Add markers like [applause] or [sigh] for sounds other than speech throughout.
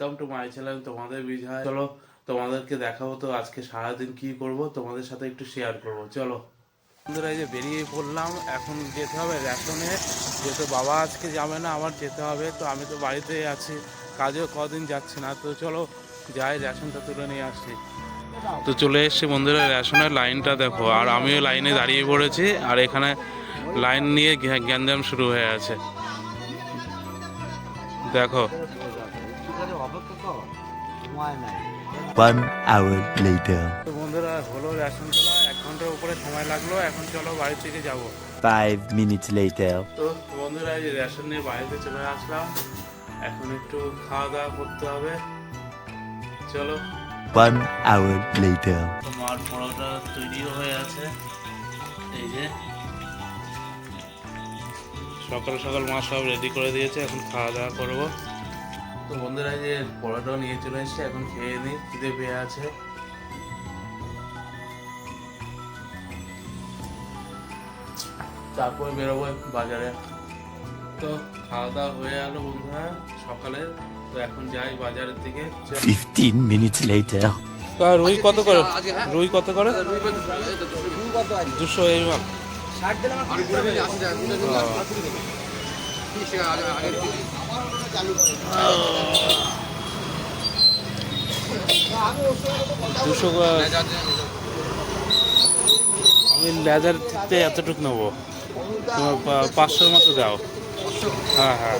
Welcome to my channel তোমাদের বিজয়। চলো, তোমাদেরকে দেখাবো তো আজকে সারাদিন কি করব, তোমাদের সাথে একটু শেয়ার করব। চলো। বন্ধুরা যে বেরিয়ে পড়লাম, এখন যেতে হবে রেশনে। যেহেতু বাবা আজকে যাবে না, আমার যেতে হবে, তো আমি তো বাড়িতেই আছি, কাজেও কদিন যাচ্ছি না। তো চলো, যাই, রেশনটা তুলে নিয়ে আসি। তো চলে এসছি বন্ধুরা, রেশনের লাইনটা দেখো, আর আমিও লাইনে দাঁড়িয়ে পড়েছি, আর এখানে লাইন নিয়ে গ্যা- গ্যাঞ্জাম শুরু হয়ে আছে। দেখো One hour later. তো বন্ধুরা হলো রেশন তোলা এক ঘণ্টার উপরে সময় লাগল এখন চলো বাড়ি থেকে যাব। Five minutes later. তো বন্ধুরা এই যে রেশন নিয়ে বাড়িতে চলে আসলাম। এখন একটু খাওয়া দাওয়া করতে হবে। চলো। One hour later. তো মার পরোটা তৈরিও হয়ে আছে। এই যে। সকাল সকাল মা সব রেডি করে দিয়েছে এখন খাওয়া দাওয়া করব। তো বন্ধুরা যে পরোটাও নিয়ে চলে এসেছে এখন খেয়ে নিই খিদে পেয়ে আছে। তারপর বেরোবো বাজারে। তো খাওয়া দাওয়া হয়ে গেল বন্ধুরা সকালে। তো এখন যাই বাজারের দিকে। চল। Fifteen minutes later. রুই কত করে? রুই কত করে? দুশো এই মাল দুশো আমি লেজার থেকে এতটুকু নেব। তোমার পাঁচশোর মতো দাও। হ্যাঁ হ্যাঁ।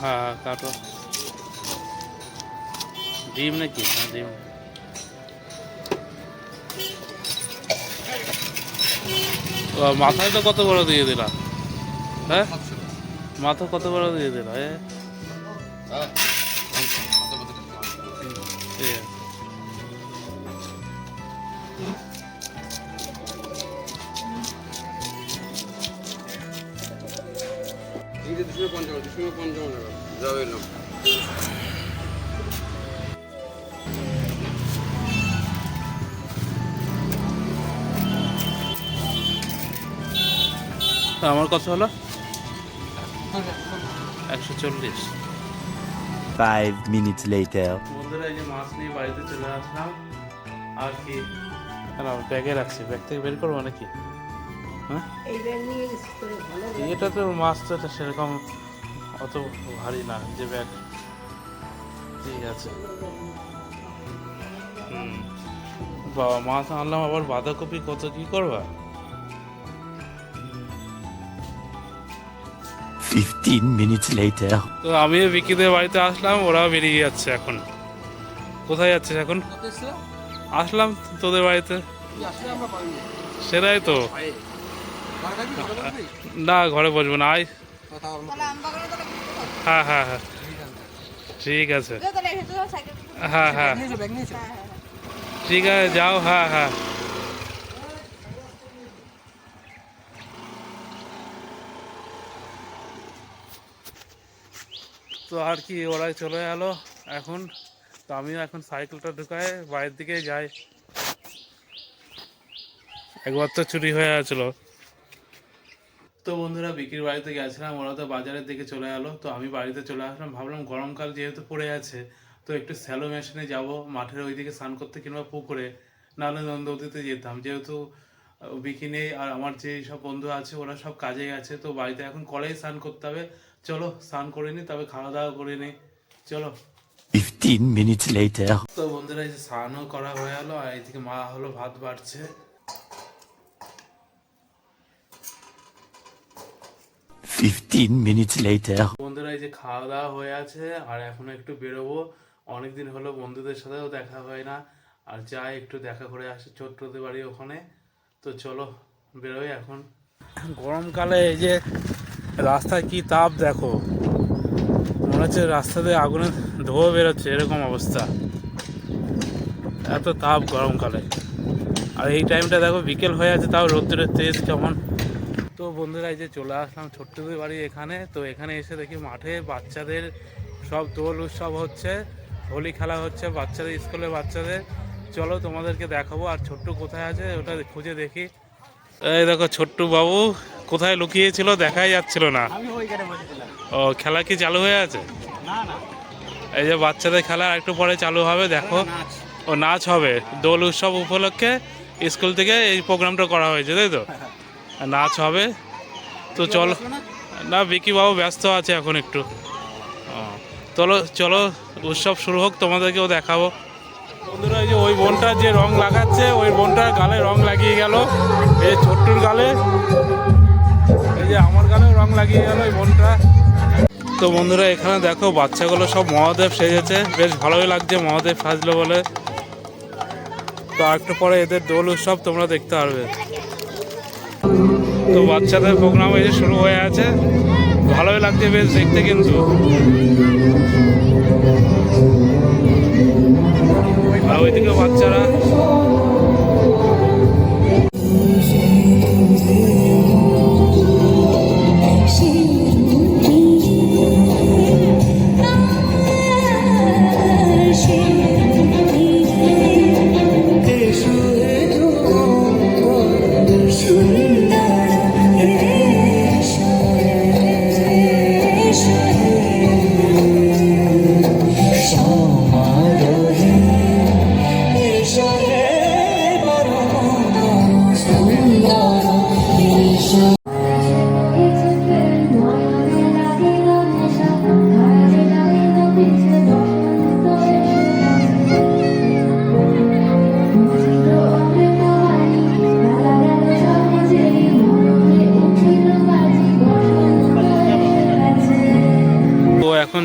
হ্যাঁ হ্যাঁ কাটো ডিম নাকি? হ্যাঁ ডিম। মাথায় তো কত বড় দিয়ে দিলা? হ্যাঁ? মাথা কত বড় দিয়ে দিলা আছে। দুশো পঞ্চান্ন দুশো পঞ্চান্ন টাকা। যাও আমার কত হলো? একশো চল্লিশ। Five minutes later. বন্ধুরা এই যে মাছ নিয়ে বাড়িতে চলে আসলাম। আর কি? কেন ব্যাগে রাখছি। ব্যাগ থেকে বের করব নাকি? হ্যাঁ? এটা তো মাছ তো এটা সেরকম অত ভারী না যে ব্যাগ ঠিক আছে। হুম। বাবা মাছ আনলাম আবার বাঁধাকপি কত? কি করবা? Fifteen minutes later. তো আমিও বিকিদের বাড়িতে আসলাম ওরাও বেরিয়ে যাচ্ছে এখন। কোথায় যাচ্ছিস এখন? আসলাম তোদের বাড়িতে। সেটাই তো। না ঘরে বসবো না আয়। হ্যাঁ হ্যাঁ হ্যাঁ। ঠিক আছে। হ্যাঁ হ্যাঁ। ঠিক আছে যাও হ্যাঁ হ্যাঁ। তো আর কি, ওরাই চলে গেল এখন তো আমিও এখন সাইকেলটা ঢুকায় বাইরের দিকে যাই। একবার তো চুরি হয়ে গেছিল। তো বন্ধুরা, বিক্রির বাড়িতে গেছিলাম, ওরা তো বাজারের দিকে চলে গেলো তো আমি বাড়িতে চলে আসলাম, ভাবলাম গরমকাল যেহেতু পড়ে আছে, তো একটু স্যালো মেশিনে যাব, মাঠের ওইদিকে স্নান করতে কিংবা পুকুরে। নাহলে নন্দবতীতে যেতাম, যেহেতু আহ, বিকি নেই আর আমার যে সব বন্ধু আছে ওরা সব কাজে গেছে তো বাড়িতে এখন কলেই স্নান করতে হবে। চলো স্নান করে নি তবে খাওয়া দাওয়া করে নি। চলো। Fifteen minutes later. তো বন্ধুরা এই যে স্নানও করা হয়ে গেলো আর এইদিকে মা হলো ভাত বাড়ছে। Fifteen minutes later. বন্ধুরা এই যে খাওয়া দাওয়া হয়ে আছে আর এখন একটু বেরোবো। অনেকদিন হলো বন্ধুদের সাথেও দেখা হয় না আর যাই একটু দেখা করে আসি ছোট্টদের বাড়ি ওখানে। তো চলো, বেরোই এখন। গরমকালে এই যে রাস্তায় কি তাপ দেখো, মনে হচ্ছে রাস্তাতে আগুনে ধোয়া বেরোচ্ছে, এরকম অবস্থা। এত তাপ গরমকালে। আর এই টাইমটা দেখো, বিকেল হয়ে আছে, তাও রোদ্দুরের তেজ কেমন। তো বন্ধুরা, এই যে চলে আসলাম ছোট্টদের বাড়ি এখানে। তো এখানে এসে দেখি মাঠে বাচ্চাদের সব দোল উৎসব হচ্ছে, হোলি খেলা হচ্ছে বাচ্চাদের স্কুলে বাচ্চাদের। চলো তোমাদেরকে দেখাবো আর ছোট্ট কোথায় আছে ওটা খুঁজে দেখি। এই দেখো ছোট্টু বাবু কোথায় লুকিয়েছিল দেখাই যাচ্ছিল না। ও খেলা কি চালু হয়ে আছে? এই যে বাচ্চাদের খেলা একটু পরে চালু হবে দেখো। ও নাচ হবে। দোল উৎসব উপলক্ষে স্কুল থেকে এই প্রোগ্রামটা করা হয়েছে তাই তো? [laughs] নাচ হবে। তো চলো। না? বিকি বাবু ব্যস্ত আছে এখন একটু। চলো চলো উৎসব শুরু হোক তোমাদেরকেও দেখাবো। বন্ধুরা যে ওই বোনটা যে রং লাগাচ্ছে, ওই বোনটার গালে রং লাগিয়ে গেল। এই ছোট্টুর গালে। এই যে আমার গালেও রং লাগিয়ে গেল ওই বোনটা। তো বন্ধুরা, এখানে দেখো বাচ্চাগুলো সব মহাদেব সেজেছে। বেশ ভালোই লাগছে মহাদেব সাজলো বলে। তো একটু পরে এদের দোল উৎসব তোমরা দেখতে পারবে। তো বাচ্চাদের প্রোগ্রাম এই যে শুরু হয়ে আছে। ভালোই লাগছে বেশ দেখতে কিন্তু। ওইদিকে বাচ্চারা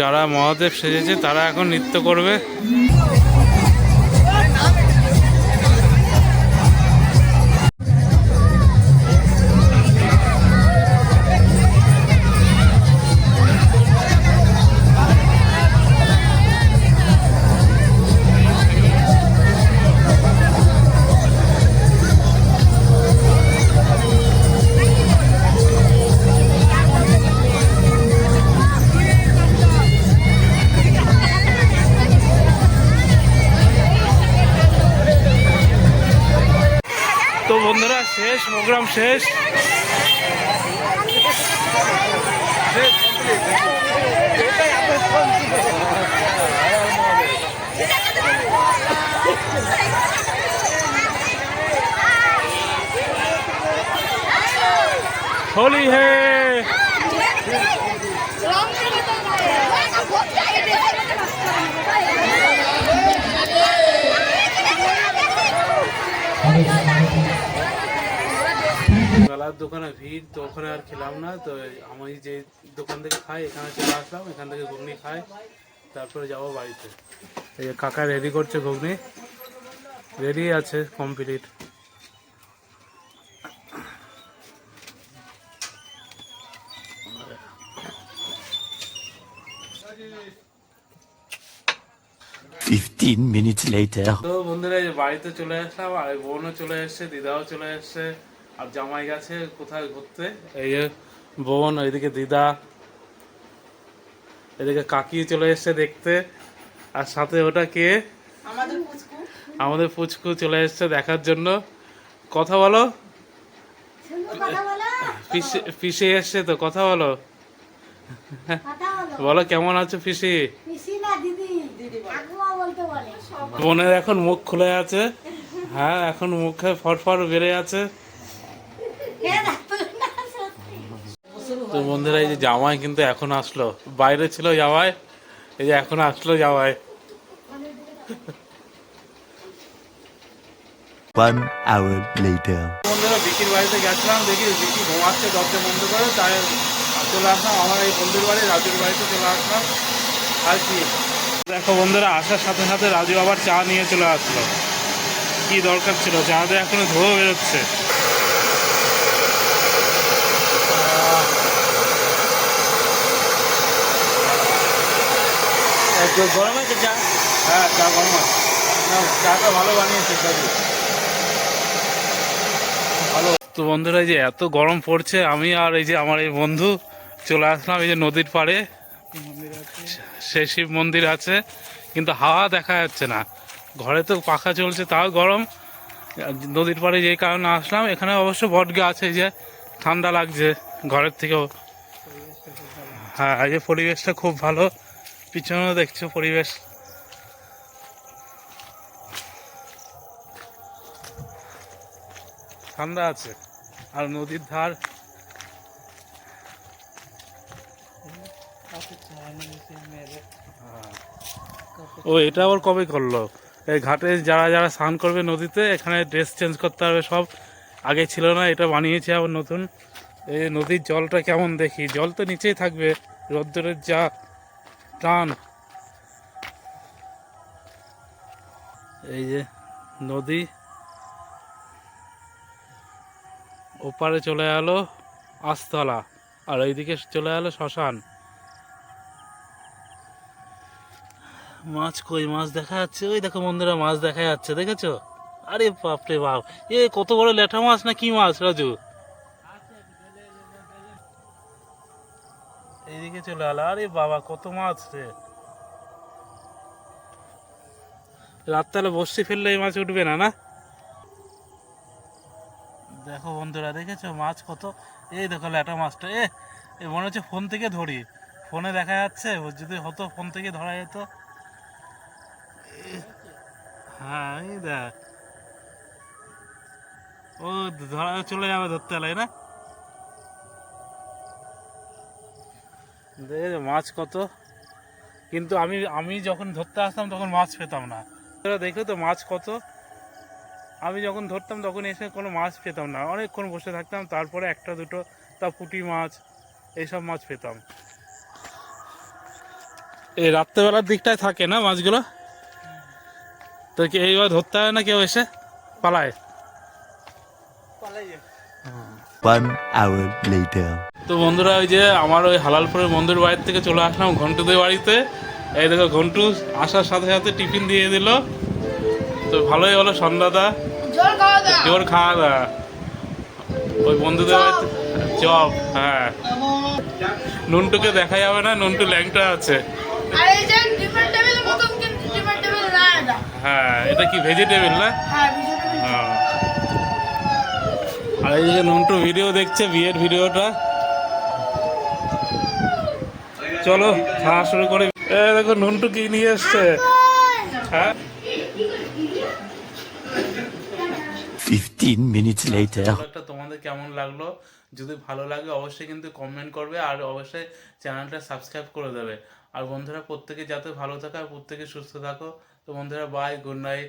যারা মহাদেব সেজেছে তারা এখন নৃত্য করবে। প্রোগ্রাম শেষ। হোলি হে। মেলার দোকানে ভিড় তো ওখানে আর খেলাম না। তো আমি যে দোকান থেকে খাই এখানে চলে আসলাম এখান থেকে ঘুগনি খাই তারপরে যাব বাড়িতে। এই যে কাকা রেডি করছে ঘুগনি। রেডি আছে কমপ্লিট। Later. তো বন্ধুরা যে বাড়িতে চলে আসলাম আর বোনও চলে এসছে দিদাও চলে এসছে। আর জামাই গেছে কোথায় ঘুরতে? এই যে বোন ওইদিকে দিদা এদিকে কাকি চলে এসছে দেখতে। আর সাথে ওটা কে? আমাদের পুচকু। চলে এসছে দেখার জন্য। কথা বলো। কথা বলো। পিসি পিসি এসছে তো কথা বলো। কথা বলো। বলো কেমন আছো পিসি? পিসি না দিদি? ঠাকুমা বলতে বলে। বোনের এখন মুখ খুলে আছে। হ্যাঁ এখন মুখে ফরফর বেড়ে আছে। তো বন্ধুরা এই যে জামাই কিন্তু এখন আসলো। বাইরে ছিল জামাই এই যে এখন আসলো জামাই। One hour later. বন্ধুরা বিকির বাড়িতে গেছিলাম দেখি বিকি ঘুমাচ্ছে দরজা বন্ধ করে তাই চলে আসলাম। আমার এই বন্ধুর বাড়ি রাজুর বাড়িতে চলে আসলাম। আর কি। দেখো বন্ধুরা আসার সাথে সাথে রাজু আবার চা নিয়ে চলে আসলো। কি দরকার ছিল? চা দিয়ে এখনও ধোয়া বেরোচ্ছে। গরম আছে চা? হ্যাঁ চা গরম আছে। চাটা ভালো বানিয়েছে ভালো। তো বন্ধুরা এই যে এত গরম পড়ছে আমি আর এই যে আমার এই বন্ধু চলে আসলাম এই যে নদীর পাড়ে। সে শিব মন্দির আছে কিন্তু হাওয়া দেখা যাচ্ছে না। ঘরে তো পাখা চলছে তাও গরম। নদীর পাড়ে যে কারণে আসলাম এখানে অবশ্য বট গাছ এই যে ঠান্ডা লাগছে ঘরের থেকেও। হ্যাঁ এই যে পরিবেশটা খুব ভালো। পিছনেও দেখছ পরিবেশ। ঠান্ডা আছে, আর নদীর ধার। ও, এটা আবার কবে করল? এই ঘাটে যারা যারা স্নান করবে নদীতে, এখানে ড্রেস চেঞ্জ করতে হবে, সব আগে ছিল না, এটা বানিয়েছে আবার নতুন। এই নদীর জলটা কেমন দেখি? জল তো নিচেই থাকবে, রোদ্দুরের যা টান। এই যে নদী। ওপারে চলে গেলো আস্তলা, আর এইদিকে চলে গেলো শ্মশান। মাছ কই? মাছ দেখা যাচ্ছে? ওই দেখো বন্ধুরা, মাছ দেখা যাচ্ছে, দেখেছ? আরে বাপরে বাপ, এ কত বড় ল্যাঠা মাছ না কি মাছ, রাজু? এইদিকে চলে এলো আরে বাবা, কত মাছ রে। রাত্রে বসছি ফেললে মাছ উঠবে না না? দেখো বন্ধুরা, দেখেছ মাছ কত? এই দেখো ল্যাটা মাছটা, এ মনে হচ্ছে ফোন থেকে ধরি। ফোনে দেখা যাচ্ছে, যদি হতো ফোন থেকে ধরা যেত। হ্যাঁ দেখ। ও, ধরা চলে যাবে ধরতে না? মাছ কত? কিন্তু আমি আমি যখন ধরতে আসতাম তখন মাছ পেতাম না। দেখো তো মাছ কত? আমি যখন ধরতাম তখন এসে কোনো মাছ পেতাম না। অনেকক্ষণ বসে থাকতাম, তারপরে একটা, দুটো, তা পুঁটি মাছ, এইসব মাছ পেতাম। এই রাত্রেবেলার দিকটায় থাকে না মাছগুলো? তো কি এইবার ধরতে হয় না কেউ এসে? পালায়। Later. তো বন্ধুরা ওই যে আমার ওই হালালপুরের মন্দির বাড়ির থেকে চলে আসলাম ঘন্টুদের বাড়িতে। এই দেখো ঘন্টু আসার সাথে সাথে টিফিন দিয়ে দিল। তো ভালোই হলো সন্ধ্যাদা জোর খাওয়া দাওয়া ওই বন্ধুদের বাড়িতে চপ হ্যাঁ। নুনটুকে দেখা যাবে না নুনটু ল্যাংটা আছে। হ্যাঁ এটা কি ভেজিটেবল না? হ্যাঁ হ্যাঁ। আর এই যে নন্টু ভিডিও দেখছে বিয়ের ভিডিওটা। চলো খাওয়া শুরু করি। এ দেখো নন্টু কি নিয়ে এসছে? হ্যাঁ? 15 minutes later. ব্লগটা তোমাদের কেমন লাগল? যদি ভালো লাগে অবশ্যই কিন্তু কমেন্ট করবে আর অবশ্যই চ্যানেলটা সাবস্ক্রাইব করে দেবে। আর বন্ধুরা প্রত্যেকে যাতে ভালো থাকো আর প্রত্যেকে সুস্থ থাকো। তো বন্ধুরা বাই গুড নাইট